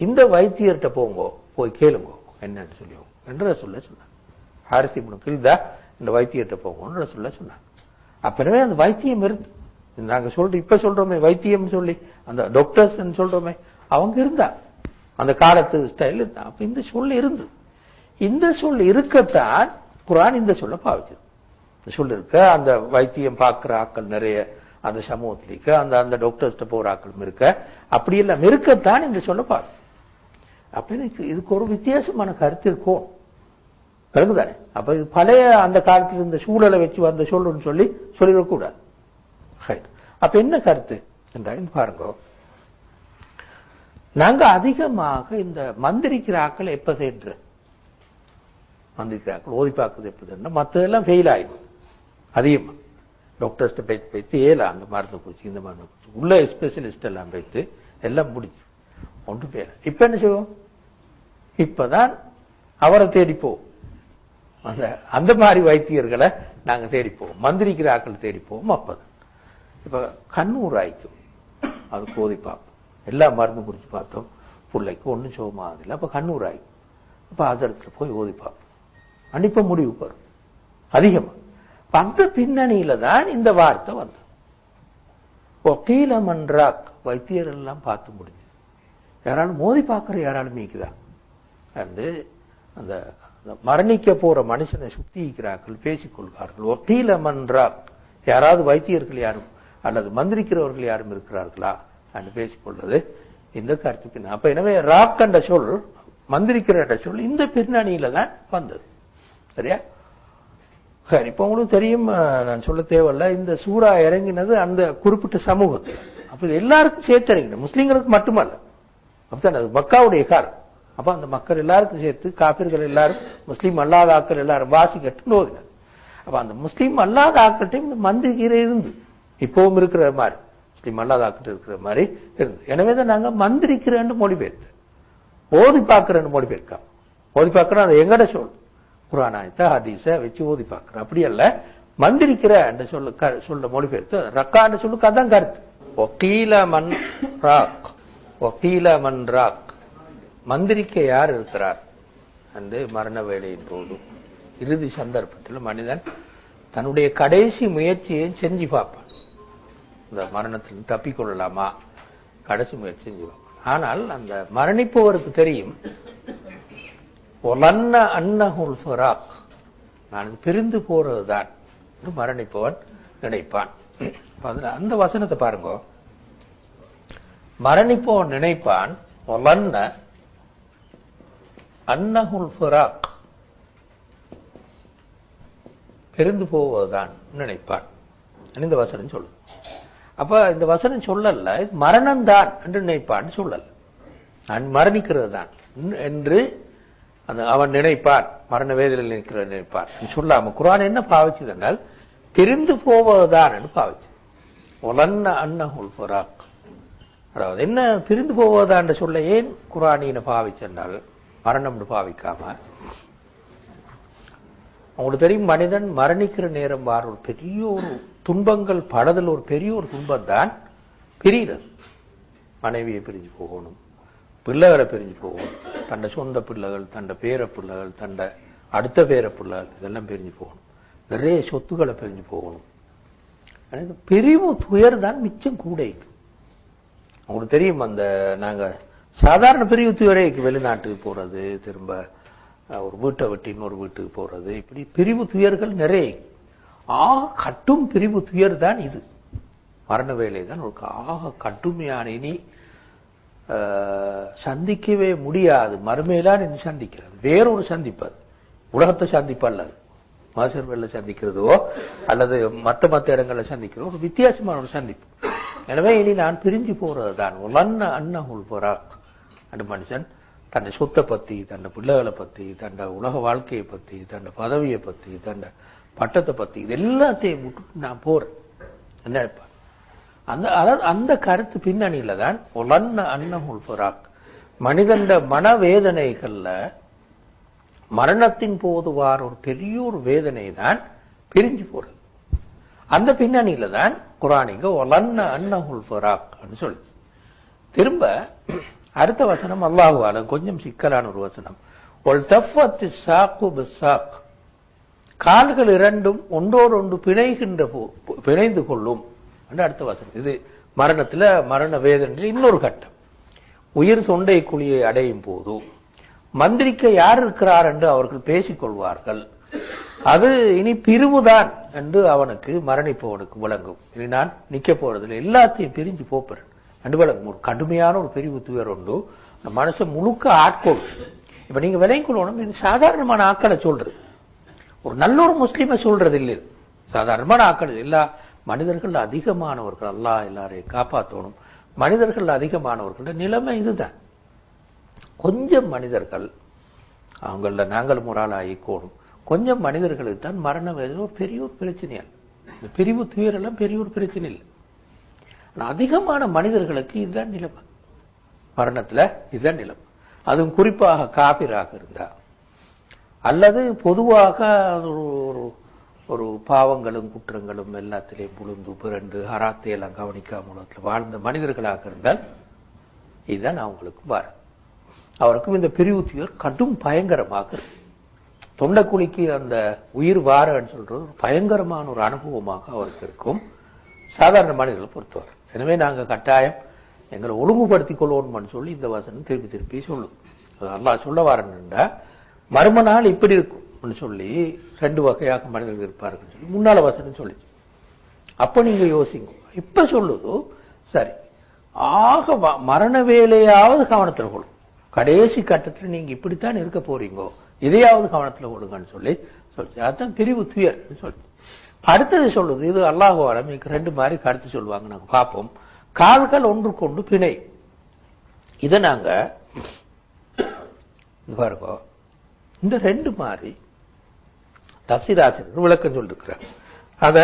இந்த வைத்தியர்கிட்ட போங்கோ போய் கேளுங்கோ. என்னன்னு சொல்லி என்று சொல்ல சொன்னாங்க ஹாரிசி கில்தா இந்த வைத்தியர்கிட்ட போங்கன்னு சொல்ல சொன்னாங்க அப்புறமே அந்த வைத்தியம் இருந்து நாங்க சொல்றோம் இப்ப சொல்றோமே வைத்தியம் சொல்லி அந்த டாக்டர்ஸ் சொல்றோமே அவங்க இருந்தா அந்த காலத்து ஸ்டைல் இருந்தா அப்ப இந்த சொல் இருந்து. இந்த சொல் இருக்கத்தான் குரான் இந்த சொல்ல பாவிச்சது இந்த சொல் இருக்க அந்த வைத்தியம் பார்க்கிற ஆட்கள் நிறைய அந்த சமூகத்தில் இருக்க அந்த அந்த டாக்டர்ஸ்ட போகிற ஆட்களும் இருக்க அப்படியெல்லாம் இருக்கத்தான் இந்த சொல்ல பாவிச்சு அப்படின்னு இதுக்கு ஒரு வித்தியாசமான கருத்து இருக்கும் பிறகுதானே. அப்ப இது பழைய அந்த காலத்தில் இருந்த சூழலை வச்சு வந்த சொல்லுன்னு சொல்லி சொல்லிடக்கூடாது அப்ப என்ன கருத்து? என்றால் பாருங்க. நாங்க அதிகமாக இந்த மந்திரிக்கிற ஆக்கள் எப்ப தேடுற மந்திரிக்கிற ஆக்கள் ஓதி பார்க்குறது மற்றதெல்லாம் ஃபெயில் ஆயிடும். அதிகமா. டாக்டர்ஸ்ட்ட போய் போய்த்து ஏல அந்த மருந்து குடிச்சு இந்த மருந்து குடிச்சு. உள்ள ஸ்பெஷலிஸ்ட் எல்லாம் போய்த்து எல்லாம் முடிச்சு. ஒன்று பேர். இப்ப என்ன செய்வோம்? இப்பதான் அவரை தேடிப்போம் அந்த அந்த மாதிரி வைத்தியர்களை நாங்க தேடிப்போம். மந்திரிக்கிற ஆக்கள் தேடிப்போம். அப்பதான். இப்போ கண்ணூர் ஆயிக்கும் அது கோதி பார்ப்போம் எல்லா மருந்து குடிச்சு பார்த்தோம். பிள்ளைக்கு ஒன்றும் சோகமாகதில்லை அப்ப கண்ணூர் ஆய்க்கும் அப்ப அது போய் ஓதி பார்ப்போம் அனுப்ப முடிவு வரும். அதிகமா. அந்த பின்னணியில தான் இந்த வார்த்தை வந்தது. ஒக்கீல மன்றாக் வைத்தியர் எல்லாம் பார்த்து முடிஞ்சு யாராலும் மோதி பார்க்குற யாராலும் நீக்குதா? வந்து அந்த அந்த மரணிக்க போற மனுஷனை சுத்திக்கிறார்கள் பேசிக்கொள்கிறார்கள் ஒக்கீல யாராவது வைத்தியர்கள் யாரும் அல்லது மந்திரிக்கிறவர்கள் யாரும் இருக்கிறார்களா? என்று பேசிக்கொள்வது இந்த கருத்துக்கு அப்ப எனவே ராக் என்ற சொல் மந்திரிக்கிற என்ற சொல் இந்த பின்னணியில தான் வந்தது. சரியா? சரி இப்ப உங்களுக்கு தெரியும் நான் சொல்ல தேவையில்ல. இந்த சூறா இறங்கினது அந்த குறிப்பிட்ட சமூகத்தில். அப்ப இது எல்லாருக்கும் சேர்த்து இறங்கின. முஸ்லீம்களுக்கு மட்டுமல்ல. அப்பதான் அது மக்காவுடைய காரம் அப்ப அந்த மக்கள் எல்லாருக்கும் சேர்த்து காப்பிர்கள் எல்லாரும் முஸ்லீம் அல்லாத ஆக்கள் எல்லாரும் வாசிக்கட்டு ஓதினார் அப்ப அந்த முஸ்லீம் அல்லாத ஆக்கட்டையும் இந்த மந்திரிகிற இருந்து இப்பவும் இருக்கிற மாதிரி. முஸ்லீம் அல்லாத ஆக்கிட்ட இருக்கிற மாதிரி இருந்து எனவே தான் நாங்க மந்திரிக்கிறேன்னு மொழிபெயர்த்து ஓதி பார்க்கிறேன்னு மொழிபெயர்க்கா ஓதி பார்க்கிறோம் அது எங்கட சொல் குரானாயத்த ஹதீஸ வச்சு ஓதி பார்க்கிறோம். அப்படி அல்ல மந்திரிக்கிற என்ற சொல்ல க- சொல்ல மொழிபெயர்த்து ரக்கான்னு சொல்லுக்கு அதான் கருத்து. ஒக்கீல மன் ராக். ஒக்கீல மன் ராக். மந்திரிக்க யார் இருக்கிறார்? அந்த மரண வேலையின் போது. இறுதி சந்தர்ப்பத்தில் மனிதன் தன்னுடைய கடைசி முயற்சியை செஞ்சு பார்ப்பான். இந்த மரணத்தில் தப்பிக்கொள்ளலாமா கடைசி முயற்சி செஞ்சு பார்ப்பான். ஆனால் அந்த மரணிப்பவருக்கு தெரியும் ஒலன்ன அன்னஹுல் ஃபராக். நான் பிரிந்து போறதுதான் மரணிப்பவன் நினைப்பான். அந்த வசனத்தை பாருங்க. மரணிப்பவன் நினைப்பான் ஒலன்ன அன்னஹுல் ஃபிராக். பிரிந்து போவதுதான் நினைப்பான். இந்த வசனம் சொல்லு அப்ப இந்த வசனம் சொல்லல மரணம் தான் என்று நினைப்பான் சொல்லல. நான் மரணிக்கிறது தான் என்று அவன் நினைப்பான். மரண வேதனையில் நினைக்கிற நினைப்பான் சொல்லாம குரான் என்ன பாவிச்சது என்றால் பிரிந்து போவதுதான் என்று பாவிச்சு உலன்ன அன்னஹுல் ஃபுராக். அதாவது என்ன பிரிந்து போவதா சொல்ல ஏன் குரானின பாவிச்சென்றால் மரணம்னு பாவிக்காம அவங்களுக்கு தெரியும் மனிதன் மரணிக்கிற நேரம் வார ஒரு பெரிய ஒரு துன்பங்கள் படதில் ஒரு பெரிய ஒரு துன்பம் தான் பிரிகிறது மனைவியை பிரிஞ்சு போகணும் பிள்ளைகளை பிரிஞ்சு போகணும் தண்ட சொந்த பிள்ளைகள் தண்ட பேர பிள்ளைகள் தண்ட அடுத்த பேர பிள்ளைகள் இதெல்லாம் பிரிஞ்சு போகணும். நிறைய சொத்துக்களை பிரிஞ்சு போகணும். ஆனா பிரிவு துயர் தான் மிச்சம் கூட இருக்கு. தெரியும் அந்த நாங்க சாதாரண பிரிவு துயரைக்கு வெளிநாட்டுக்கு போறது திரும்ப ஒரு வீட்டை விட்டு இன்னொரு வீட்டுக்கு போறது இப்படி பிரிவு துயர்கள் நிறைய. ஆக கட்டும் பிரிவு துயர் தான் இது. மரண வேலை தான் ஒரு ஆக கட்டுமையான இனி சந்திக்கவே முடியாது. மறுமையிலான் இனி சந்திக்கிறது. வேறொரு சந்திப்பது உலகத்தை சந்திப்பல்ல அது. மாசர்களில் சந்திக்கிறதோ அல்லது மத்த மத்த இடங்களில் சந்திக்கிறதோ ஒரு வித்தியாசமான ஒரு சந்திப்பு. எனவே இனி நான் பிரிஞ்சு போறது தான் உலன்ன அன்னகுல் போறான் அந்த மனுஷன் தன்னை சொத்தை பத்தி தன்னை பிள்ளைகளை பத்தி தன்னை உலக வாழ்க்கையை பத்தி தன்னை பதவியை பத்தி தன்னை பட்டத்தை பத்தி இது எல்லாத்தையும் விட்டுட்டு நான் போறேன். என்ன அந்த அதாவது அந்த கருத்து பின்னணியில தான் உலன்ன அன்னகுல் போறாக் மனிதண்ட மனவேதனைகள்ல மரணத்தின் போது வார ஒரு பெரிய ஒரு வேதனை தான் பிரிஞ்சு போறது. அந்த பின்னணியில தான் குரானிங்க ஒலன்ன அன்னஹுல் ஃபராக் சொல்லு திரும்ப அடுத்த வசனம் அல்லாஹு கொஞ்சம் சிக்கலான ஒரு வசனம். ஒல் கால்கள் இரண்டும் ஒன்றோடு ஒன்று பிணைகின்ற போ- பிணைந்து கொள்ளும். என்று அடுத்த வசனம். இது மரணத்துல மரண வேதனையில் இன்னொரு கட்டம். உயிர் தொண்டை குழியை அடையும் போது மந்திரிக்க யார் இருக்கிறார் என்று அவர்கள் பேசிக்கொள்வார்கள். அது இனி பிரிவுதான் என்று அவனுக்கு மரணிப்பவனுக்கு விளங்கும். இனி நான் நிக்க போறதில்லை. எல்லாத்தையும் பிரிஞ்சு போப்பேன் என்று ஒரு கடுமையான ஒரு பிரிவு துயர் உண்டு. மனசை முழுக்க ஆட்கொள்ளும் இப்ப நீங்க விலையும் கொள்ளணும் இது சாதாரணமான ஆக்களை சொல்றது. ஒரு நல்ல ஒரு முஸ்லீமை சொல்றது இல்லை. சாதாரணமான ஆட்கள் எல்லா மனிதர்கள் அதிகமானவர்கள். அல்லாஹ் எல்லாரையும் காப்பாற்றணும் மனிதர்கள் அதிகமானவர்களோட நிலைமை இதுதான். கொஞ்சம் மனிதர்கள் அவங்கள நாங்கள் முறால் ஆகிக்கோணும் கொஞ்சம் மனிதர்களுக்கு தான் மரணம் எதுவும் பெரிய ஒரு பிரச்சனையா? இந்த பிரிவு துயரெல்லாம் பெரிய ஒரு பிரச்சனை இல்லை. அதிகமான மனிதர்களுக்கு இதுதான் நிலைமை. மரணத்தில் இதுதான் நிலைமை. அதுவும் குறிப்பாக காபிராக இருந்தா. அல்லது பொதுவாக அது ஒரு ஒரு- பாவங்களும் குற்றங்களும் எல்லாத்திலையும் புழுந்து பிறண்டு அராத்தையெல்லாம் எல்லாம் கவனிக்காம உலகத்தில் வாழ்ந்த மனிதர்களாக இருந்தால் இதுதான் அவங்களுக்கு வரும் அவருக்கும் இந்த பிரிவு துயர் கடும் பயங்கரமாக இருக்கு தொண்டைக்குழிக்கு அந்த உயிர் வாரன்னு சொல்றது ஒரு பயங்கரமான ஒரு அனுபவமாக அவருக்கு இருக்கும். சாதாரண மனிதர்களை பொறுத்தவரை. எனவே நாங்கள் கட்டாயம் எங்களை ஒழுங்குபடுத்திக் கொள்வோம்னு சொல்லி இந்த வசனம் திருப்பி திருப்பி சொல்லும். அல்லா சொல்ல வரணுண்டா மர்ம நாள் இப்படி இருக்கும்னு சொல்லி ரெண்டு வகையாக மனிதர்கள் இருப்பார்கள் சொல்லி முன்னால வசனம் சொல்லி அப்ப நீங்க யோசிங்க. இப்ப சொல்லுதோ சரி ஆக மரண வேலையாவது கவனத்தில் கொள்ளும். கடைசி கட்டத்தில் நீங்க இப்படித்தான் இருக்க போறீங்கோ இதையாவது கவனத்தில் கொடுங்கன்னு சொல்லி சொல்லி அதான் பிரிவு துயர் சொல்லி அடுத்தது சொல்லுது இது அல்லாஹ் ரெண்டு மாதிரி கருத்து சொல்லுவாங்க. நாங்க பார்ப்போம். கால்கள் ஒன்று கொண்டு பிணை. இதை நாங்க பாருங்க. இந்த ரெண்டு மாதிரி தப்சீராசிரியர் விளக்கம் சொல்லிருக்கிறார். அத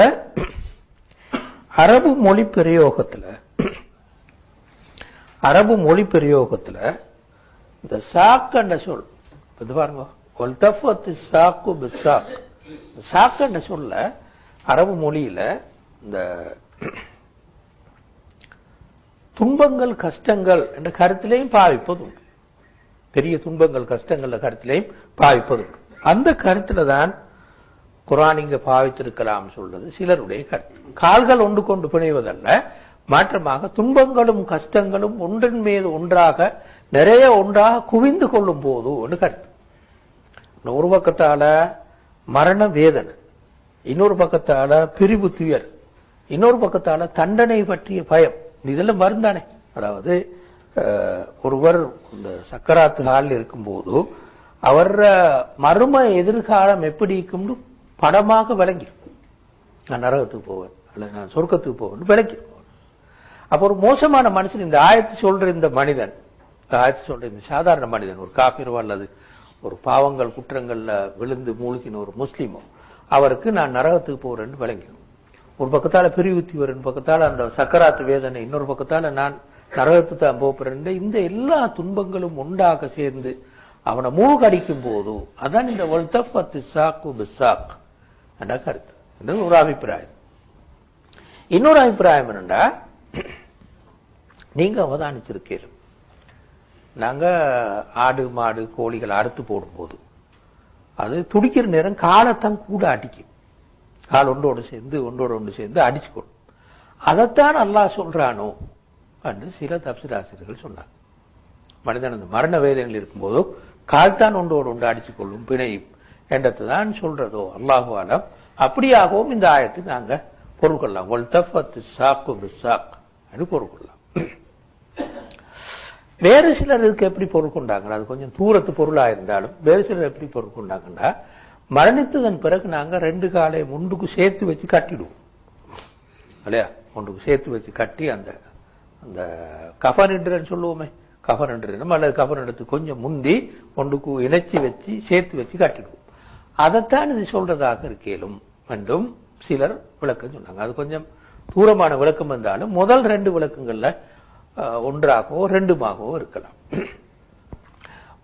அரபு மொழி பிரயோகத்தில் அரபு மொழி பிரயோகத்தில் இந்த சாக்கண்ட சொல் இது பாருங்க. சாக்கு சாக்கண்ட சொல்ல அரபு மொழியில இந்த துன்பங்கள் கஷ்டங்கள் என்ற கருத்திலையும் பாவிப்பதும் பெரிய துன்பங்கள் கஷ்டங்கள் கருத்திலையும் பாவிப்பது அந்த கருத்துல தான் குரான் இங்க பாவித்திருக்கலாம் சொல்றது சிலருடைய கருத்து. கால்கள் ஒன்று கொண்டு பிணைவதல்ல மாற்றமாக துன்பங்களும் கஷ்டங்களும் ஒன்றின் மீது ஒன்றாக நிறைய ஒன்றாக குவிந்து கொள்ளும் போது ஒன்று கருத்து. ஒரு பக்கத்தால மரண வேதனை இன்னொரு பக்கத்தால பிரிவு துயர். இன்னொரு பக்கத்தால தண்டனை பற்றிய பயம். இதெல்லாம் வருந்தானே அதாவது ஒருவர் இந்த சக்கராத்து ஹாலில் இருக்கும்போது அவர் மர்ம எதிர்காலம் எப்படி இருக்கும்னு படமாக விளங்கி நான் நரகத்துக்கு போவேன். அல்லது நான் சொர்க்கத்துக்கு போவேன். விளங்கி அப்போ ஒரு மோசமான மனுஷன் இந்த ஆயத்து சொல்ற இந்த மனிதன் இந்த ஆயத்து சொல்ற இந்த சாதாரண மனிதன் ஒரு காபிரோ அல்லது ஒரு பாவங்கள் குற்றங்கள்ல விழுந்து மூழ்கின ஒரு முஸ்லீமோ அவருக்கு நான் நரகத்துக்கு போறேன்னு விளங்கிடும் ஒரு பக்கத்தால பிரிவுத்தி வரும் பக்கத்தால அந்த சக்கராத்து வேதனை இன்னொரு பக்கத்தால நான் நரகத்துக்கு தான் போறேன் இந்த எல்லா துன்பங்களும் உண்டாக சேர்ந்து அவனை மூழ்கடிக்கும் போது அதான் இந்த வல்தஃபத்து சாக்கு பிசாக். என்ற கருத்து. ஒரு அபிப்பிராயம். இன்னொரு அபிப்பிராயம் என்னண்டா? நீங்க அவதானிச்சிருக்கீர்கள். நாங்க ஆடு மாடு கோழிகள் அறுத்து போடும்போது அது துடிக்கிற நேரம் காலைத்தான் கூட அடிக்கும். கால் ஒன்றோடு சேர்ந்து ஒன்றோடு ஒன்று சேர்ந்து அடிச்சுக்கணும் அதைத்தான் அல்லாஹ் சொல்றானோ? என்று சில தப்சிராசிரியர்கள் சொன்னார் மனிதன் அந்த மரண வேதனையில் இருக்கும்போதோ கால்தான் ஒன்றோடு ஒன்று அடிச்சுக்கொள்ளும் பிணையும் என்றது தான் சொல்றதோ? அல்லாஹு ஆலம் அப்படியாகவும் இந்த ஆயத்தை நாங்க பொருள் கொள்ளலாம் ஒல் தஃபத்து சாக்கு சாக் என்று பொருள் கொள்ளலாம் வேறு சிலர் இதுக்கு எப்படி பொருள் கொண்டாங்க? அது கொஞ்சம் தூரத்து பொருளா இருந்தாலும் வேறு சிலர் எப்படி பொருள் கொண்டாங்கன்னா மரணித்ததன் பிறகு நாங்க ரெண்டு காலை முண்டுக்கு சேர்த்து வச்சு கட்டிடுவோம். இல்லையா? ஒன்றுக்கு சேர்த்து வச்சு கட்டி அந்த அந்த கஃபனின்றன்னு சொல்லுவோமே கஃபனின்றனும் அல்லது கஃபனிடத்து கொஞ்சம் முந்தி ஒன்றுக்கு இணைச்சி வச்சு சேர்த்து வச்சு கட்டிடுவோம். அதைத்தான் இது சொல்றதாக இருக்கேலும் என்றும் சிலர் விளக்கம் சொன்னாங்க. அது கொஞ்சம் தூரமான விளக்கம் இருந்தாலும் முதல் ரெண்டு விளக்கங்கள்ல ஒன்றாகவோ ரெண்டுமாகவோ இருக்கலாம்.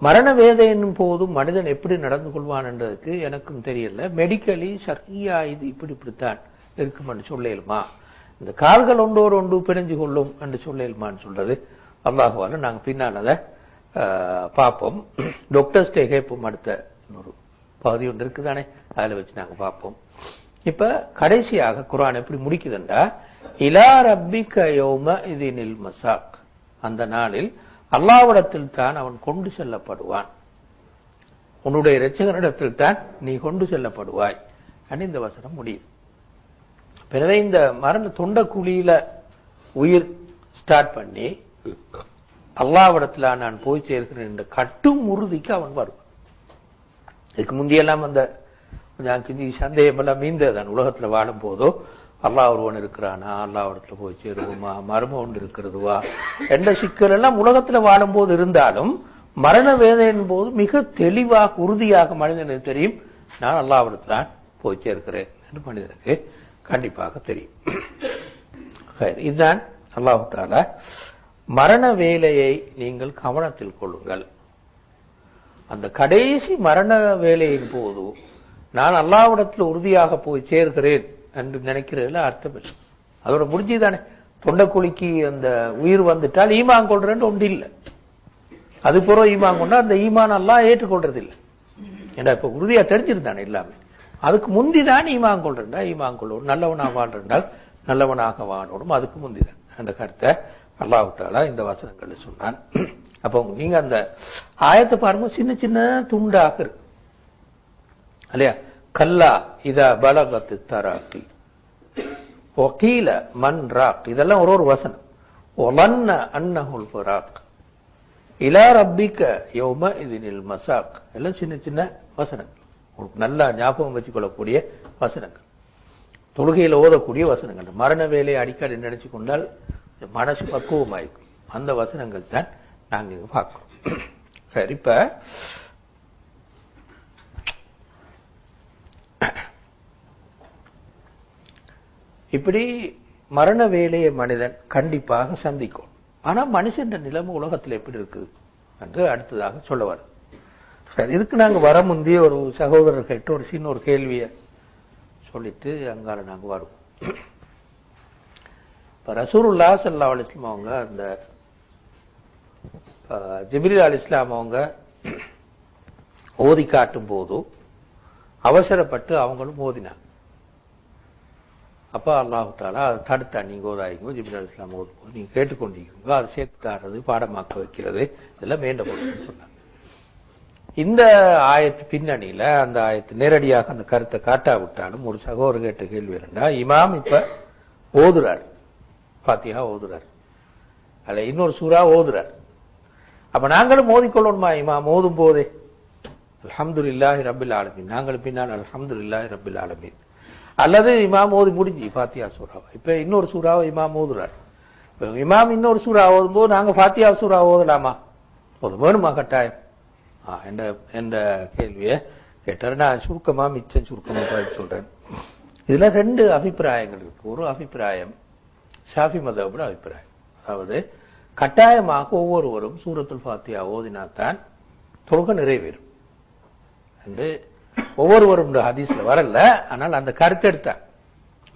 மரண வேதையின் போதும் மனிதன் எப்படி நடந்து கொள்வான் என்றதுக்கு எனக்கும் தெரியல. மெடிக்கலி சரியா இது இப்படி இப்படித்தான் இருக்கும் என்று சொல்லலுமா? இந்த கால்கள் ஒன்றோடு ஒன்று பிணைஞ்சு கொள்ளும் என்று சொல்லேலுமான்னு சொல்றது. அல்லாஹுவால நாங்க பின்னால் அதை பார்ப்போம். டாக்டர்ஸ்டே கேட்போம் அடுத்த ஒரு பகுதி ஒன்று இருக்குதானே? அதுல வச்சு நாங்க பார்ப்போம். இப்ப கடைசியாக குரான் எப்படி முடிக்குதுண்டா? இலா ரப்பிக்க யோம இதினில் மசாக். அந்த நாளில் அல்லாவிடத்தில் தான் அவன் கொண்டு செல்லப்படுவான். உன்னுடைய இரட்சகனிடத்தில் தான் நீ கொண்டு செல்லப்படுவாய். அப்படின்னு இந்த வசனம் முடியும். எனவே இந்த மரண தொண்ட குழியில உயிர் ஸ்டார்ட் பண்ணி அல்லாவிடத்தில் நான் போய் சேர்க்கிறேன் என்ற கட்டும் உறுதிக்கு அவன் வருவான். இதுக்கு முந்தியெல்லாம் அந்த கொஞ்சம் கிஞ்சி சந்தேகம் எல்லாம் மீந்ததான் உலகத்துல வாழும் போதோ அல்லா ஒருவன் இருக்கிறானா? அல்லாவிடத்துல போய் சேருவோமா? மர்மம் ஒன்று இருக்கிறதுவா? என்ற சிக்கல் எல்லாம் உலகத்துல வாழும்போது இருந்தாலும் மரண வேதனையின் போது மிக தெளிவாக உறுதியாக மனிதனுக்கு தெரியும். நான் அல்லாவிடத்துல போய் சேர்க்கிறேன் என்று மனிதனுக்கு கண்டிப்பாக தெரியும். சரி, இதுதான் அல்லாஹு தாலா மரண வேலையை நீங்கள் கவனத்தில் கொள்ளுங்கள். அந்த கடைசி மரண வேலையின் போது நான் அல்லாவிடத்தில் உறுதியாக போய் சேர்கிறேன் என்று நினைக்கிறதுல அர்த்தம் இல்லை. அதோட முடிஞ்சுதானே தொண்டக்குழிக்கு அந்த உயிர் வந்துட்டால் ஈமான் கொள்றேன்னு ஒன்று இல்லை. அது பிறகு ஈமான் கொண்டா அந்த ஈமான் எல்லாம் ஏற்றுக்கொள்றது இல்லை. ஏன்னா இப்ப உறுதியா தெரிஞ்சிருந்தானே எல்லாமே. அதுக்கு முந்திதான் ஈமான் கொள்றா ஈமான் கொள்ளணும் நல்லவனாக வாழ்றால் நல்லவனாக வாழணும். அதுக்கு முந்திதான். அந்த கருத்தை நல்லா தாலா இந்த வசனங்கள்ல சொன்னான் அப்போ நீங்க அந்த ஆயத்தை பாருங்க சின்ன சின்ன துண்டாக இருக்கு. இல்லையா? கல்லா இதா பலகத்து தராக்கி. ஒகீல மன் ராக் இதெல்லாம் ஒரு ஒரு வசனம். ஒலன்ன அன்னஹுல் ஃபராக். இலா ரப்பிக்க யோம இதினில் மசாக். எல்லாம் சின்ன சின்ன வசனங்கள். உங்களுக்கு நல்லா ஞாபகம் வச்சுக்கொள்ளக்கூடிய வசனங்கள். தொழுகையில் ஓதக்கூடிய வசனங்கள். மரண வேலையை அடிக்கடி நினைச்சு கொண்டால் மனசு பக்குவமாயிருக்கும் அந்த வசனங்கள் தான் நாங்க இங்கே பார்க்குறோம். சரி இப்ப இப்படி மரண வேலையை மனிதன் கண்டிப்பாக சந்திக்கும். ஆனா மனுஷன் நிலைமை உலகத்துல எப்படி இருக்குது என்று அடுத்ததாக சொல்ல வரும் சரி இதுக்கு நாங்க வர முந்தைய ஒரு சகோதரர்கிட்ட ஒரு சின்ன ஒரு கேள்வியை சொல்லிட்டு அங்கால நாங்க வருவோம். இப்ப ரசூருல்லா சல்லா அலிஸ்லாம் அவங்க அந்த ஜிப்ரீல் அலி இஸ்லாம் அவங்க ஓதி காட்டும் போதும் அவசரப்பட்டு அவங்களும் ஓதினாங்க. அப்போ அல்லாஹு அதை தடுத்தா. நீங்க ஓதாயிங்க ஜிபின் அலி இஸ்லாம் ஓதும் போது நீங்க கேட்டுக்கொண்டிருக்கீங்க. அதை சேர்த்து தாடுறது பாடமாக்க வைக்கிறது இதெல்லாம் வேண்டப்படுதுன்னு சொன்னாங்க. இந்த ஆயத்து பின்னணியில அந்த ஆயத்து நேரடியாக அந்த கருத்தை காட்டாவிட்டாலும் ஒரு சகோதரர் கேட்ட கேள்வி இருந்தா இமாம் இப்ப ஓதுறார். பாத்தியா ஓதுறார். அதுல இன்னொரு சூறா ஓதுறார். அப்ப நாங்களும் மோதிக்கொள்ளணுமா இமாம் ஓதும் போதே. அல்ஹம்துலில்லாஹி ரபில் ஆலமீன். நாங்களும் பின்னால் அல்ஹம்துலில்லாஹி ரபில் ஆலமீன். அல்லது இமாம் ஓதி முடிஞ்சு ஃபாத்தியா சூறாவை. இப்போ இன்னொரு சூறாவை இமாம் ஓதுறாரு. இப்போ இமாம் இன்னொரு சூறா ஓதும்போது நாங்கள் ஃபாத்தியா சூறா ஓதலாமா? ஓது வேணுமா கட்டாயம்? ஆ, என்ற என்ற கேள்வியை கேட்டார். நான் சுருக்கமாக மிச்சம் சுருக்கமாக சொல்கிறேன் இதில் ரெண்டு அபிப்பிராயங்கள் இருக்கு. ஒரு அபிப்பிராயம் ஷாஃபி மதபுட அபிப்பிராயம். அதாவது கட்டாயமாக ஒவ்வொருவரும் சூரத்துல் ஃபாத்தியா ஓதினாத்தான் தொழுக நிறைவேறும். என்று ஒவ்வொருவரும் ஹதீஸ்ல வரல. ஆனால் அந்த கருத்து எடுத்தேன்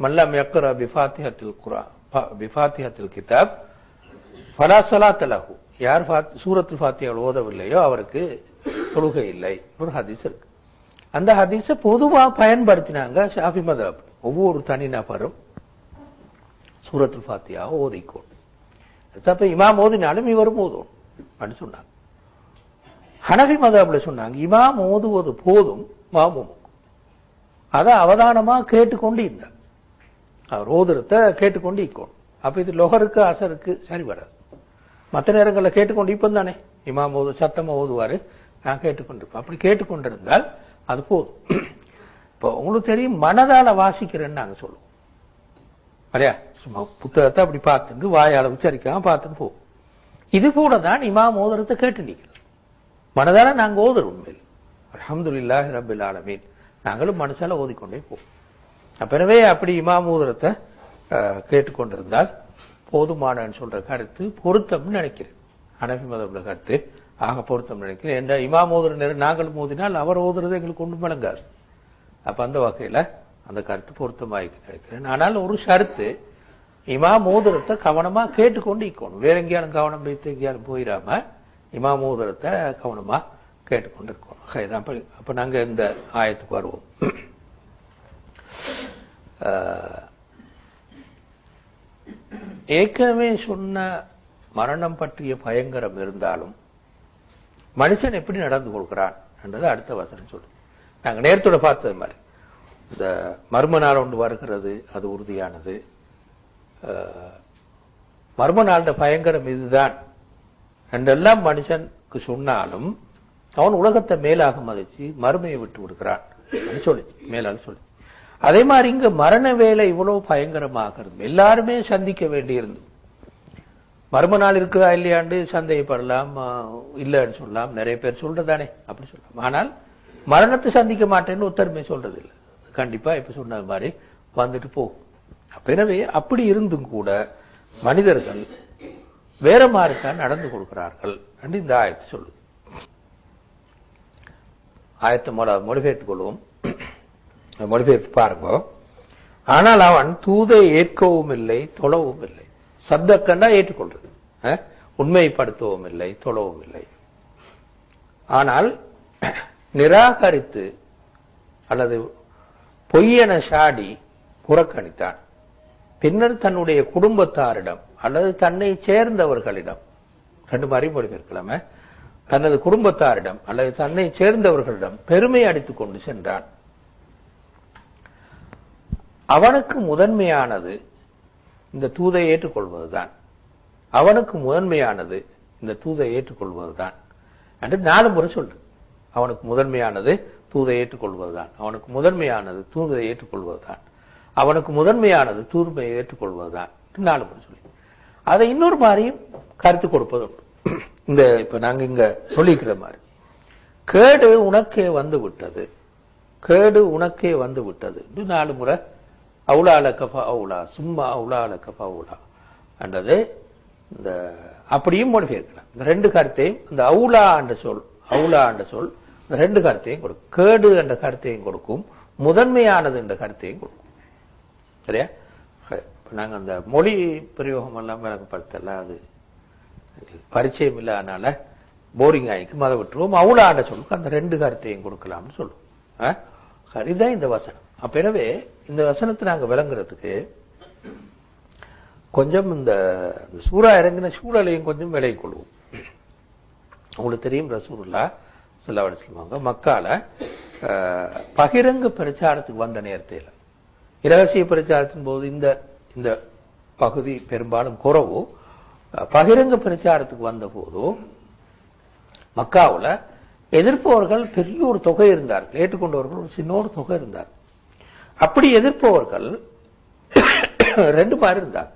மல்லம் யக்ரா பிஃபாத்திஹத்தில் குரா பிஃபாத்திஹத்தில் கிதாப் ஃபலா ஸலாத்த யார் ஃபாத்- ஃபாத்தியாவில் ஓதவில்லையோ அவருக்கு தொழுகை இல்லை. ஒரு ஹதீஸ் இருக்கு. அந்த ஹதீஸை பொதுவா பயன்படுத்தினாங்க ஷாஃபி மதப் ஒவ்வொரு தனிநபரும் சூரத்துல் ஃபாத்தியாக ஓதிக்கோம் அப்ப இமாம் ஓதினாலும் இவரும் ஓதும் அப்படின்னு சொன்னாங்க. ஹனஃபி மதப்ல சொன்னாங்க இமாம் ஓதுவது போதும் மாமும் அதை அவதானமா கேட்டுக்கொண்டு இருந்தார் அவர் கேட்டுக்கொண்டு இருக்கணும் அப்ப இது லொகருக்கு அசருக்கு சரி வராது. மற்ற நேரங்களில் கேட்டுக்கொண்டு இப்போ தானே. இமாம் ஓது சத்தமாக ஓதுவாரு. நான் கேட்டுக்கொண்டிருப்பேன். அப்படி கேட்டுக்கொண்டிருந்தால் அது போதும். இப்போ உங்களுக்கு தெரியும் மனதால வாசிக்கிறேன்னு நாங்கள் சொல்லுவோம். சரியா? சும்மா புத்தகத்தை அப்படி பார்த்துட்டு வாயால உச்சரிக்காம பார்த்துட்டு போகும் இது கூட தான் இமாம் ஓதுறத்தை கேட்டு நிற்கிறது மனதால நாங்கள் ஓதுறோம். உண்மையில் அல்ஹம்துலில்லாஹி ரபில் ஆலமீன். நாங்களும் மனசால ஓதிக்கொண்டே போவோம். அப்பறவே அப்படி இமாமூதரத்தை கேட்டுக்கொண்டிருந்தால் போதுமானன்னு சொல்ற கருத்து பொருத்தம்னு நினைக்கிறேன். அனபி மதம்ல கருத்து. ஆக பொருத்தம் நினைக்கிறேன். என்ற இமாம் ஓதுற மோதினால் அவர் ஓதுறது எங்களுக்கு ஒன்றும் விளங்காது. அப்ப அந்த வகையில அந்த கருத்து பொருத்தமாயிருக்கு நினைக்கிறேன். ஆனால் ஒரு ஷருத்து இமா மோதிரத்தை கவனமா கேட்டுக்கொண்டு இக்கணும். வேற எங்கேயாலும் கவனம் வைத்து எங்கேயாலும் போயிடாம இமா மோதிரத்தை கவனமா கேட்டுக்கொண்டிருக்கோம். ஹைதான். அப்ப நாங்க இந்த ஆயத்துக்கு வருவோம். ஏற்கனவே சொன்ன மரணம் பற்றிய பயங்கரம் இருந்தாலும் மனுஷன் எப்படி நடந்து கொள்கிறான் என்றது அடுத்த வசனம் சொல்லு நாங்க நேரத்தோட பார்த்தது மாதிரி. இந்த மர்ம நாள் ஒன்று வருகிறது அது உறுதியானது. மர்ம நாளோட பயங்கரம் இதுதான் என்றெல்லாம் மனுஷனுக்கு சொன்னாலும் அவன் உலகத்தை மேலாக மதிச்சு மறுமையை விட்டு விடுகிறான். அப்படின்னு சொல்லி மேலாக சொல்லி அதே மாதிரி இங்க மரண வேலை இவ்வளவு பயங்கரமாகிறது எல்லாருமே சந்திக்க வேண்டியிருந்து மர்ம நாள் இருக்குதா இல்லையாண்டு சந்தேகப்படலாம் இல்லைன்னு சொல்லலாம். நிறைய பேர் சொல்றதானே அப்படி சொல்லலாம். ஆனால் மரணத்தை சந்திக்க மாட்டேன்னு ஒத்தருமே சொல்றது இல்லை கண்டிப்பா இப்ப சொன்னது மாதிரி வந்துட்டு போகும். எனவே அப்படி இருந்தும் கூட மனிதர்கள் வேற மாதிரிதான் நடந்து கொள்கிறார்கள். என்று இந்த ஆயத்தை சொல்லுது. ஆயத்தை மொழ மொழிபெயர்த்துக் கொள்வோம். மொழிபெயர்த்து பாருங்க. ஆனால் அவன் தூதை ஏற்கவும் இல்லை தொழவும் இல்லை. சப்தக்கண்டா ஏற்றுக்கொள்றது உண்மைப்படுத்தவும் இல்லை தொழவும் இல்லை. ஆனால் நிராகரித்து அல்லது பொய்யென சாடி புறக்கணித்தான். பின்னர் தன்னுடைய குடும்பத்தாரிடம் அல்லது தன்னை சேர்ந்தவர்களிடம் ரெண்டு மாதிரி மொழிபெயர்க்கலாமே தனது குடும்பத்தாரிடம் அல்லது தன்னை சேர்ந்தவர்களிடம் பெருமை அடித்துக் கொண்டு சென்றான். அவனுக்கு முதன்மையானது இந்த தூதை ஏற்றுக்கொள்வதுதான். அவனுக்கு முதன்மையானது இந்த தூதை ஏற்றுக்கொள்வதுதான். என்று நாலு முறை சொல்லு அவனுக்கு முதன்மையானது தூதை ஏற்றுக்கொள்வதுதான். அவனுக்கு முதன்மையானது தூதை ஏற்றுக்கொள்வதுதான். அவனுக்கு முதன்மையானது தூய்மையை ஏற்றுக்கொள்வதுதான். என்று நாலு முறை சொல்லி அதை இன்னொரு மாதிரியும் கருத்து கொடுப்பது உண்டு. இந்த இப்ப நாங்க இங்க சொல்லிக்கிற மாதிரி. கேடு உனக்கே வந்து விட்டது. கேடு உனக்கே வந்து விட்டது. இது நாலு முறை அவுலா கஃபா அவுலா சும்மா அவுளால கஃபா அவுலா. என்றது இந்த அப்படியும் மொழிபெயர்க்கலாம் இந்த ரெண்டு கருத்தையும் இந்த அவுலா என்ற சொல் அவுலா என்ற சொல் இந்த ரெண்டு கருத்தையும் கொடுக்கும். கேடு என்ற கருத்தையும் கொடுக்கும். முதன்மையானது என்ற கருத்தையும் கொடுக்கும். சரியா? நாங்கள் நாங்க அந்த மொழி பிரயோகம் எல்லாம் விளக்கப்படுத்தல அது பரிச்சயம் இல்லாதனால போரிங் ஆகிக்கும் அதை விட்டுருவோம். அவுலாண்ட சொல்லுக்கு அந்த ரெண்டு கருத்தையும் கொடுக்கலாம்னு சொல்லுவோம். ஆ? சரிதான் இந்த வசனம். அப்ப எனவே இந்த வசனத்தை நாங்க விளங்குறதுக்கு கொஞ்சம் இந்த சூறா இறங்கின சூழலையும் கொஞ்சம் விலை கொள்வோம். உங்களுக்கு தெரியும் ரசூருல்லா சொல்லவட சொல்லுவாங்க மக்கால பகிரங்க பிரச்சாரத்துக்கு வந்த நேரத்தில். இரகசிய பிரச்சாரத்தின் போது இந்த இந்த பகுதி பெரும்பாலும் குறவு பகிரங்க பிரச்சாரத்துக்கு வந்த மக்காவில் மக்காவுல எதிர்ப்பவர்கள் பெரிய ஒரு தொகை இருந்தார்கள் ஏற்றுக்கொண்டவர்கள் ஒரு சின்னோடு தொகை இருந்தார். அப்படி எதிர்ப்பவர்கள் ரெண்டு மாதிரி இருந்தார்.